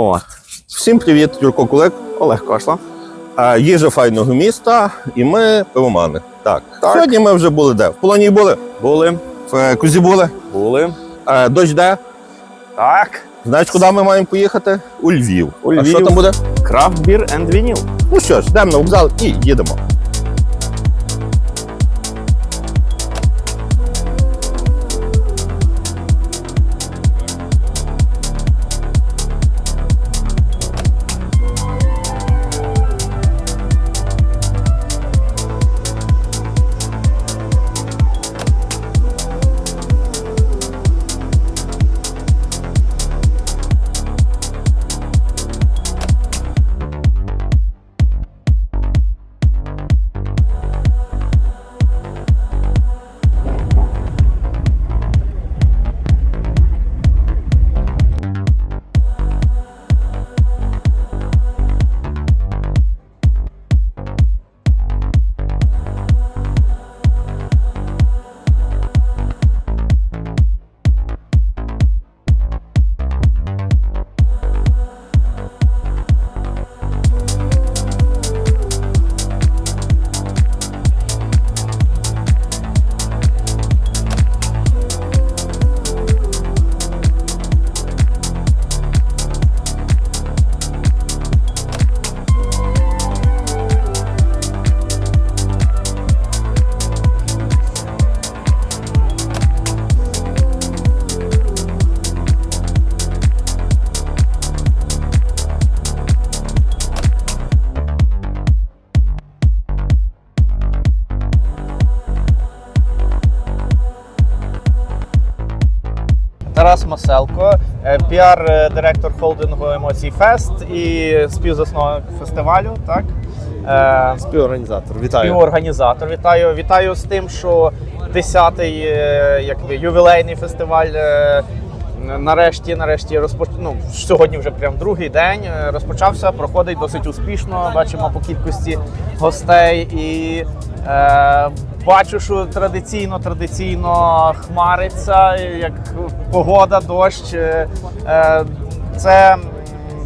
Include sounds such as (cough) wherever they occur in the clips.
От. Всім привіт, Юрко Кулик, Олег Кошла. Їжа файного міста, і ми пивомани. Так. Так. Сьогодні ми вже були де? В Полонії були, Були. в е, Кузі були. Були. Дощ де? Так. Знаєш, куди ми маємо поїхати? У Львів. У А що там буде? Крафт бір енд вініл. Ну що ж, йдемо на вокзал і їдемо. Тарас Маселко, е, піар-директор холдингу Емоцій Фест і співзасновник фестивалю. Так Е, Співорганізатор. Вітаю. співорганізатор. Вітаю, вітаю з тим, що 10-й е, якби ювілейний фестиваль. Нарешті, нарешті розпоч... ну, сьогодні вже прям другий день е, розпочався, проходить досить успішно. Бачимо по кількості гостей і е, бачу, що традиційно традиційно хмариться, як погода, дощ. Е, е, це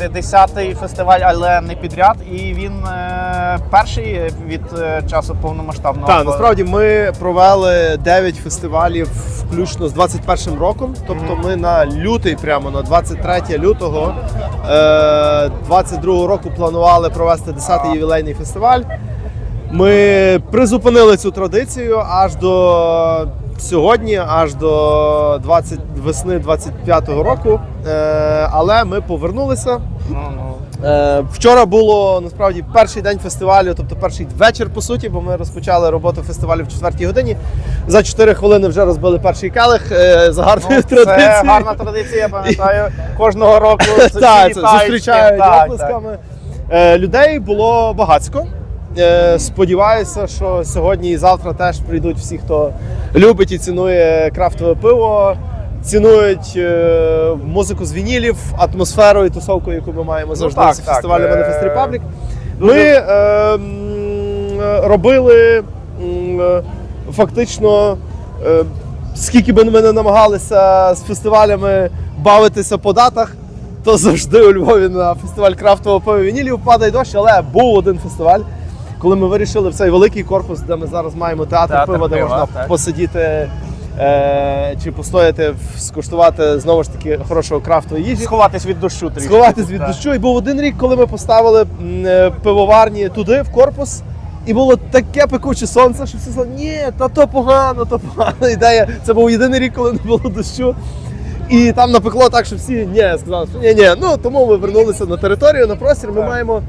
10-й фестиваль, але не підряд, і він е, перший від е, часу повномасштабного. Так, насправді ми провели 9 фестивалів включно з 21 роком. Тобто ми на лютий, прямо на 23 лютого е, 22 року планували провести 10-й ювілейний фестиваль. Ми призупинили цю традицію аж до сьогодні, аж до 20, весни 25-го року. Е, але ми повернулися. Ну, ну. Е, Вчора було насправді перший день фестивалю, тобто перший вечір, по суті, бо ми розпочали роботу фестивалю в 4 годині. За 4 хвилини вже розбили перший келих е, за гарною Ну, традицією. Це гарна традиція, я пам'ятаю. Кожного року (laughs) Так, це зустрічають. Так, оплесками. Людей було багацько. Е, Сподіваюся, що сьогодні і завтра теж прийдуть всі, хто любить і цінує крафтове пиво, цінують е, музику з вінілів, атмосферу і тусовку, яку ми маємо завжди так, з фестивалю Е, Manifest Republic. Ми е, робили е, фактично, е, скільки би ми не намагалися з фестивалями бавитися по датах, то завжди у Львові на фестиваль крафтового пива вінілів падає дощ, але був один фестиваль. Коли ми вирішили в цей великий корпус, де ми зараз маємо театр, Театр пива, де можна так. посидіти е, чи постояти, скуштувати знову ж таки хорошого крафтової їжі. Сховатись від дощу трішки. Сховатись від Так. дощу. І був один рік, коли ми поставили е, пивоварні туди, в корпус. І було таке пекуче сонце, що всі сказали, ні, та то погано, то погана ідея. Це був єдиний рік, коли не було дощу. І там напекло так, що всі ні, сказали, що ні, ні. Ну тому ми вернулися на територію, на простір. Ми Так. маємо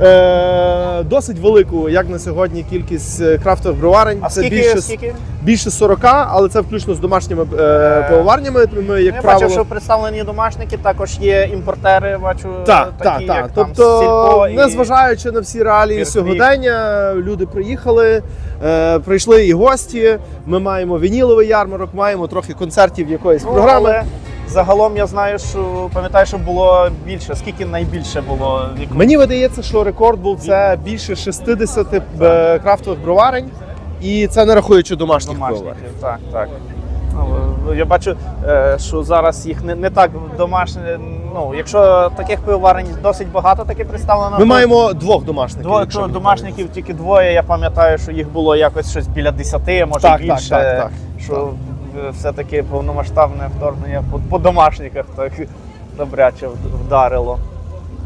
е, досить велику, як на сьогодні, кількість е, крафтових броварень. А це скільки, більше, скільки? більше 40, але це включно з домашніми е, Е, пивоварнями. Ми, як я правило, бачив, що представлені домашники, також є імпортери, бачу, Так, такі, так, як так. там Тобто, і... незважаючи на всі реалії Бірквік. сьогодення, люди приїхали, е, прийшли і гості. Ми маємо вініловий ярмарок, маємо трохи концертів якоїсь Ну, програми. але загалом я знаю, що пам'ятаю, що було більше. Скільки найбільше було? Яку- Мені видається, що рекорд був це більше 60 е, крафтових броварень, і це не рахуючи домашніх домашників. Так, так. Ну, Я бачу, е, що зараз їх не, не так домашнє. Ну, якщо таких пивоварень досить багато, таки представлено. Ми то маємо двох домашників. Дво, якщо домашників тільки двоє. Я пам'ятаю, що їх було якось щось біля 10, може Так, так, більше. так, так. що е, все-таки повномасштабне вторгнення по, по домашниках так добряче вдарило.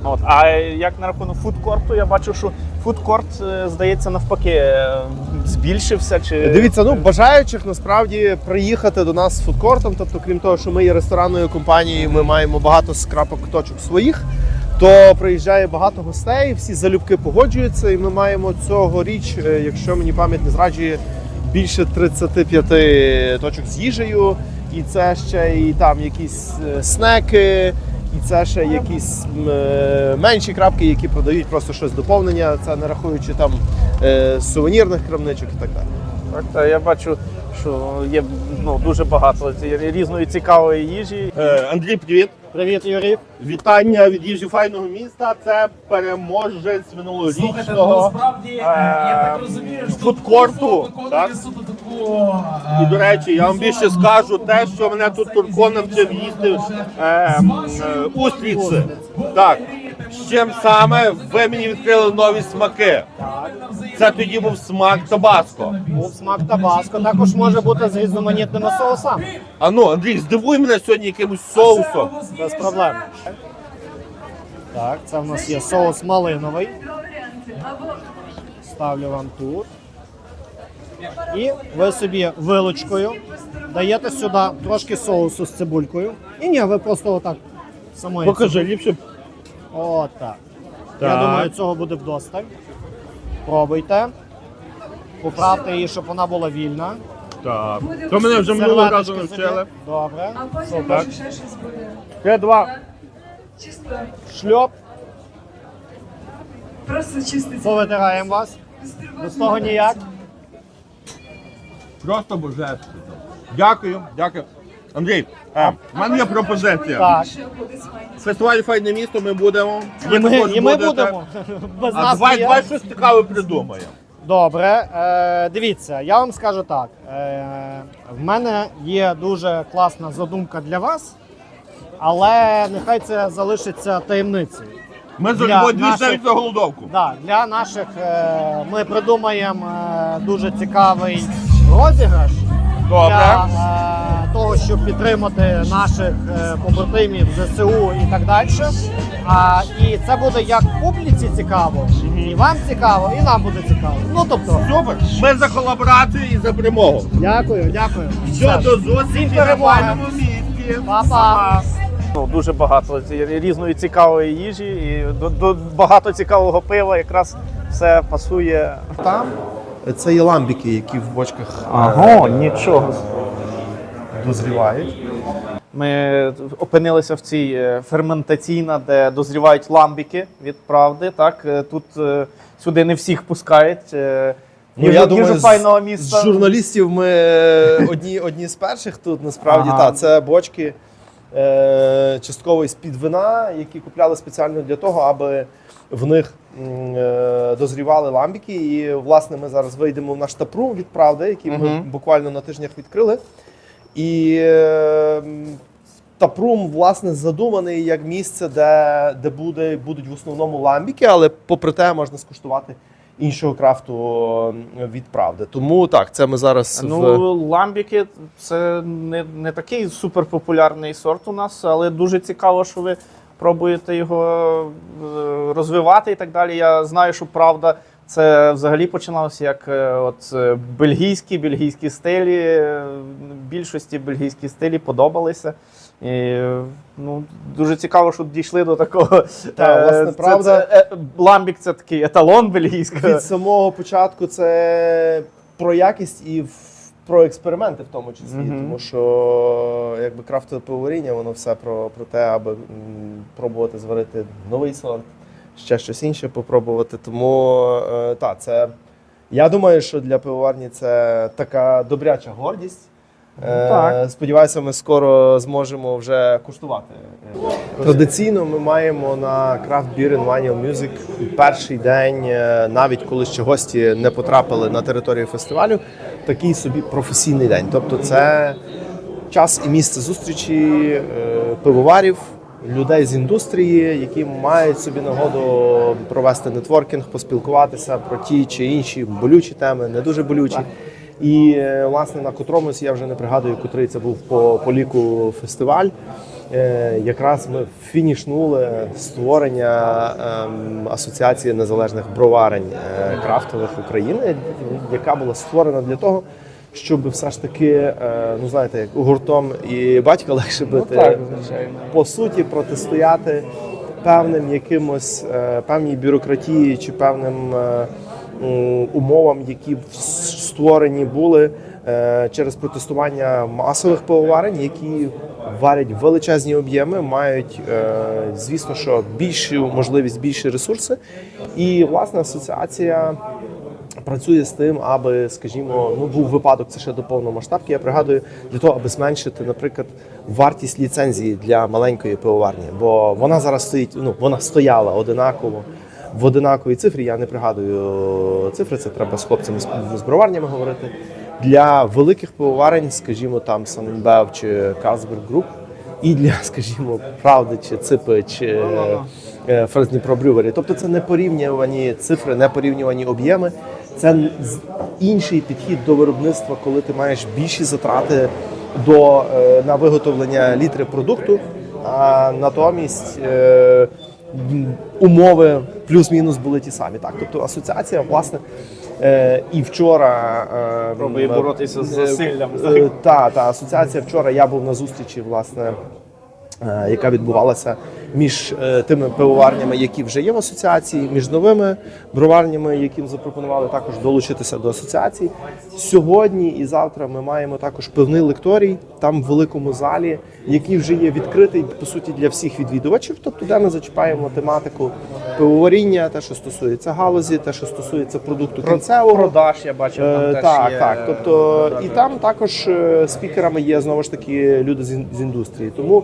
От. А як на рахунок фудкорту, я бачу, що фудкорт, е, здається, навпаки, е, збільшився. Чи... Дивіться, ну бажаючих насправді приїхати до нас з фудкортом. Тобто, крім того, що ми є ресторанною компанією, ми маємо багато скрапок точок своїх. То приїжджає багато гостей, всі залюбки погоджуються, і ми маємо цьогоріч, е, якщо мені пам'ять не зраджує, більше 35 точок з їжею. І це ще і там якісь е, снеки, і це ще якісь е, менші крапки, які продають просто щось доповнення. Це не рахуючи там е, сувенірних крамничок і так далі. Так, та я бачу, що є ну, дуже багато різної цікавої їжі. Андрій, привіт. Привіт, Юрій. Вітання від їжі файного міста. Це переможець минулорічного е, фудкорту. Так? І до речі, я вам більше скажу те, що мене тут Турко навчив їсти е, м, е, устриці. Так. З чим саме ви мені відкрили нові смаки? Це тоді був смак табаско. Був смак табаско, також може бути з різноманітними соусами. А ну, Андрій, здивуй мене сьогодні якимось соусом. Без проблем. Так, це в нас є соус малиновий. Ставлю вам тут. І ви собі вилочкою даєте сюди трошки соусу з цибулькою. І ні, ви просто отак самої. Покажи, ліпше. Отак. Я Так. думаю, цього буде вдосталь. Пробуйте. Поправте її, щоб вона була вільна. Так. То мене вже минулого разу Серветочки навчили. собі. Добре. А потім Супер. може ще щось буде. Ще два. Чисто, Шльоп. просто чиститься. Повитираємо вас. Без того ніяк. Просто божественно. Дякую, дякую. Андрій, е, в мене є пропозиція. Так. Фестиваль Файне місто ми будемо. І ми, також і ми будете. будемо. Без А нас давай, давай щось цікаве придумаємо. Добре, е, дивіться, я вам скажу так. Е, в мене є дуже класна задумка для вас, але нехай це залишиться таємницею. Ми Для зробимо дві наших- навіть за голодовку. Да, для наших е, ми придумаємо е, дуже цікавий розіграш Добре. для е, того, щоб підтримати наших е, побратимів ЗСУ і так далі. А, і це буде як публіці цікаво, і вам цікаво, і нам буде цікаво. Ну тобто, Супер. Ми за колаборацію і за перемогу. дякую, дякую. Що до зустрічі перемоги. файному місті. Па-па. Ну, дуже багато різної цікавої їжі і до, до багато цікавого пива. Якраз все пасує. Там це є ламбіки, які в бочках е, Ага, нічого. Дозрівають. Ми опинилися в цій е, ферментаційна, де дозрівають ламбіки від правди. Так Е, тут е, сюди не всіх пускають. Ну, я думаю, файного міста. З журналістів ми одні, одні з перших тут насправді Ага. та це бочки е, частково з-під вина, які купляли спеціально для того, аби в них е, дозрівали ламбіки. І власне ми зараз вийдемо в наш тапрум від правди, який ми Мгм. буквально на тижнях відкрили. І е, Тапрум, власне, задуманий як місце, де, де буде, будуть в основному ламбіки, але попри те можна скуштувати іншого крафту е, від правди. Тому так, це ми зараз в Ну, ламбіки це не, не такий суперпопулярний сорт у нас, але дуже цікаво, що ви пробуєте його е, розвивати і так далі. Я знаю, що правда. Це взагалі починалося як е, от е, бельгійські, бельгійські стилі. е, Більшості бельгійські стилі подобалися. І, ну, дуже цікаво, що дійшли до такого. Та, власне, це- правда. це, е, ламбік це такий еталон бельгійського. від самого початку це про якість і про експерименти в тому числі. Мгм. Тому що якби крафтове пивоваріння, воно все про, про те, аби м, пробувати зварити новий сорт, ще щось інше попробувати. Тому е, та, це я думаю, що для пивоварні це така добряча гордість. Е, так. Сподіваюся, ми скоро зможемо вже куштувати. Традиційно ми маємо на Craft Beer and Vinyl Music перший день, е, навіть коли ще гості не потрапили на територію фестивалю, такий собі професійний день. Тобто, це час і місце зустрічі пивоварів, людей з індустрії, які мають собі нагоду провести нетворкінг, поспілкуватися про ті чи інші болючі теми, не дуже болючі. І е, власне на котромусь я вже не пригадую, котрий це був по, по ліку фестиваль. Е, Якраз ми фінішнули створення ем, асоціації незалежних броварень е, крафтових України, яка була створена для того, щоб все ж таки, е, ну знаєте, як гуртом і батька легше бити так, звичайно. по суті протистояти певним якимось е, певній бюрократії чи певним е, умовам, які створені були через протестування масових пивоварень, які варять величезні об'єми, мають, звісно, що більшу можливість, більші ресурси. І власне асоціація працює з тим, аби, скажімо, ну був випадок, це ще до повномасштабки. Я пригадую для того, аби зменшити, наприклад, вартість ліцензії для маленької пивоварні, бо вона зараз стоїть, ну вона стояла одинаково. В одинаковій цифрі я не пригадую цифри. Це треба з хлопцями з, броварнями говорити. Для великих пивоварень, скажімо, там Саненбев чи Казберг Груп, і для, (laughs) скажімо, правди чи ципи чи е, Фрез Брювері. Тобто це не порівнювані цифри, не порівнювані об'єми. Це інший підхід до виробництва, коли ти маєш більші затрати до, е, на виготовлення літри продукту, а натомість е, умови плюс-мінус були ті самі. Так, тобто асоціація, власне, е, і вчора е, Пробує боротися з засиллям. е, та, та асоціація вчора. Я був на зустрічі, власне, яка відбувалася між е, тими пивоварнями, які вже є в асоціації, між новими броварнями, яким запропонували також долучитися до асоціації. Сьогодні і завтра ми маємо також пивний лекторій там в великому залі, який вже є відкритий по суті для всіх відвідувачів. Тобто, де ми зачіпаємо тематику пивоваріння, те, що стосується галузі, те, що стосується продукту кінцевого. Продаж, я бачив, там Е, теж так, є. так. Тобто і там також е, спікерами є знову ж таки люди з, з індустрії. Тому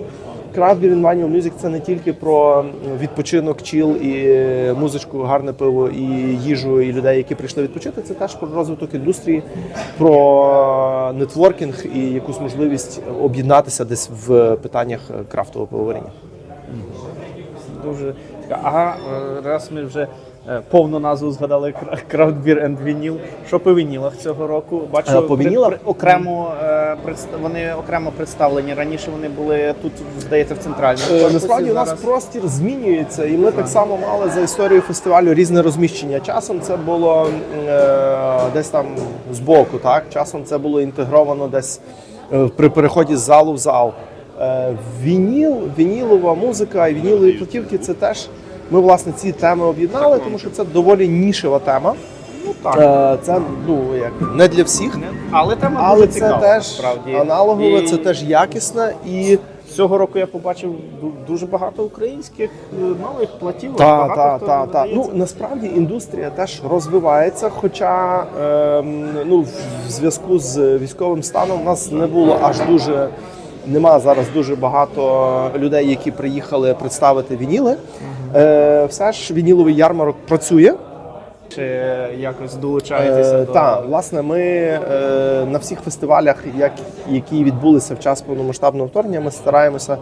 And Manual Music це не тільки про відпочинок, чіл і е, музичку, гарне пиво і їжу, і людей, які прийшли відпочити. Це теж про розвиток індустрії, про нетворкінг і якусь можливість об'єднатися десь в питаннях е, крафтового пивоваріння. Дуже. Ага, е, раз ми вже е, повну назву згадали Craft Beer and Vinyl. Що по вінілах цього року? Бачу, Е, по вінілах? окремо е, вони окремо представлені. Раніше вони були тут, здається, в центральному. Е, Насправді у нас зараз- простір змінюється, і ми так само мали за історію фестивалю різне розміщення. Часом це було е, десь там збоку, так часом це було інтегровано десь е, при переході з залу в зал. Е, вініл, вінілова музика і вінілові платівки це теж. Ми власне ці теми об'єднали, тому що це доволі нішева тема. Ну так. Е, Це ну як не для всіх, Але тема але дуже це цікава, теж насправді. аналогове, І це теж якісне і. Цього року я побачив дуже багато українських е, нових Багато так, хто так, так. Ну насправді індустрія теж розвивається. Хоча ем, ну, в зв'язку з військовим станом в нас не було аж дуже. Нема зараз дуже багато людей, які приїхали представити вініли. Е, все ж вініловий ярмарок працює. Чи якось долучаєтеся Е, до Так, власне, ми е, на всіх фестивалях, як, які відбулися в час повномасштабного вторгнення, ми стараємося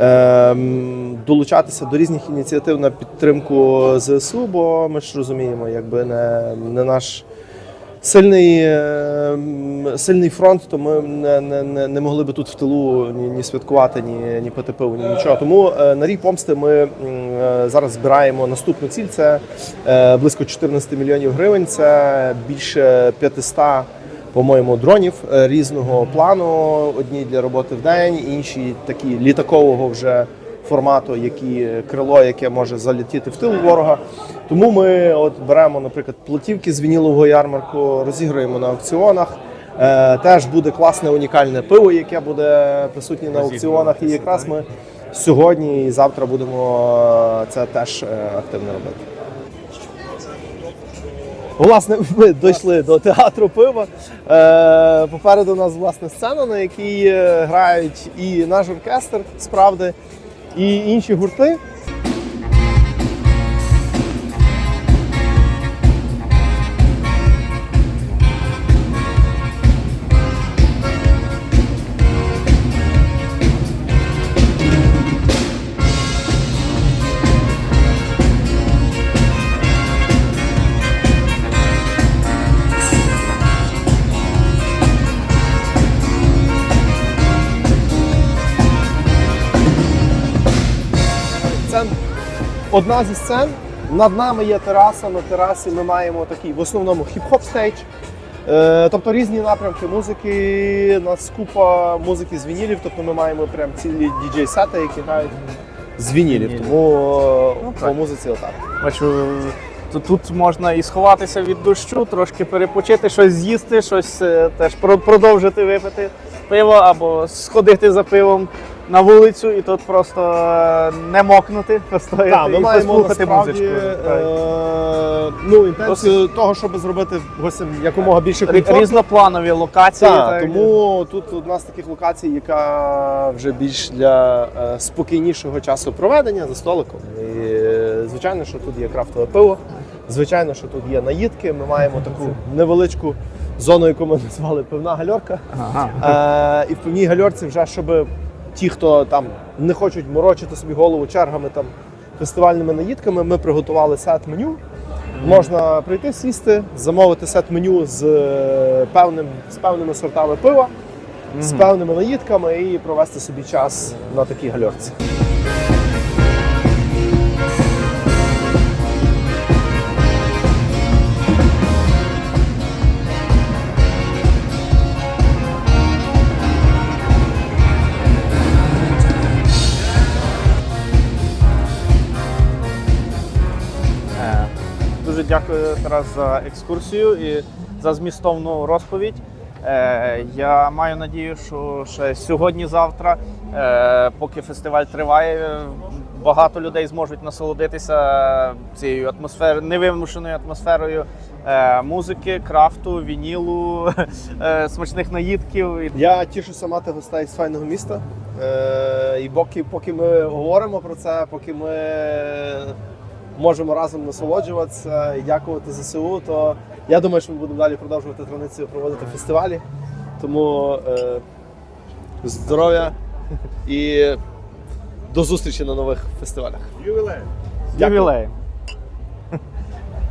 е, м, долучатися до різних ініціатив на підтримку ЗСУ, бо ми ж розуміємо, якби не, не наш. Сильний, е, сильний фронт, то ми не, не, не, могли би тут в тилу ні, ні святкувати, ні, ні пити ні нічого. Тому е, на рік помсти ми е, зараз збираємо наступну ціль. Це близько 14 мільйонів гривень. Це більше 500, по-моєму, дронів різного плану. Одні для роботи в день, інші такі літакового вже формату, які крило, яке може залетіти в тил ворога. Тому ми от беремо, наприклад, платівки з вінілового ярмарку, розіграємо на аукціонах. Е, теж буде класне унікальне пиво, яке буде присутнє на аукціонах. І якраз ми сьогодні і завтра будемо е, це теж е, активно робити. Власне, (laughs) ми дійшли до театру пива. Е, попереду у нас власне сцена, на якій е, грають і наш оркестр справді, і інші гурти. Одна зі сцен. Над нами є тераса. На терасі ми маємо такий в основному хіп-хоп стейдж. Е, тобто різні напрямки музики, у нас купа музики з вінілів, тобто ми маємо прям цілі діджей-сети, які грають з вінілів. Тому Ну, по музиці отак. Бачу, тут, тут можна і сховатися від дощу, трошки перепочити, щось з'їсти, щось е, теж продовжити випити пиво або сходити за пивом на вулицю і тут просто е, не мокнути, постояти Так, ми і маємо послухати насправді музичку. Е, ну, інтенцію того, щоб зробити гостям якомога більше комфорту. Різнопланові локації. Так, так. тому тут одна з таких локацій, яка вже більш для е, спокійнішого часу проведення за столиком. І, е, звичайно, що тут є крафтове пиво, звичайно, що тут є наїдки. Ми маємо таку невеличку зону, яку ми (laughs) назвали пивна гальорка. Ага. Е, і в певній гальорці, вже щоб ті, хто там не хочуть морочити собі голову чергами там фестивальними наїдками, ми приготували сет меню. Можна прийти, сісти, замовити сет меню з е, певним з певними сортами пива, з певними наїдками і провести собі час на такій гальорці. Дякую Тарас за екскурсію і за змістовну розповідь. Е, Я маю надію, що ще сьогодні-завтра, е, поки фестиваль триває, багато людей зможуть насолодитися цією атмосферою, невимушеною атмосферою е, музики, крафту, вінілу, (laughs) смачних наїдків. Я тішуся мати гостей з файного міста. І поки, поки ми говоримо про це, поки ми можемо разом насолоджуватися і дякувати ЗСУ, то я думаю, що ми будемо далі продовжувати традицію проводити фестивалі. Тому е, здоров'я і до зустрічі на нових фестивалях. Ювілей. Дякую. Ювілей.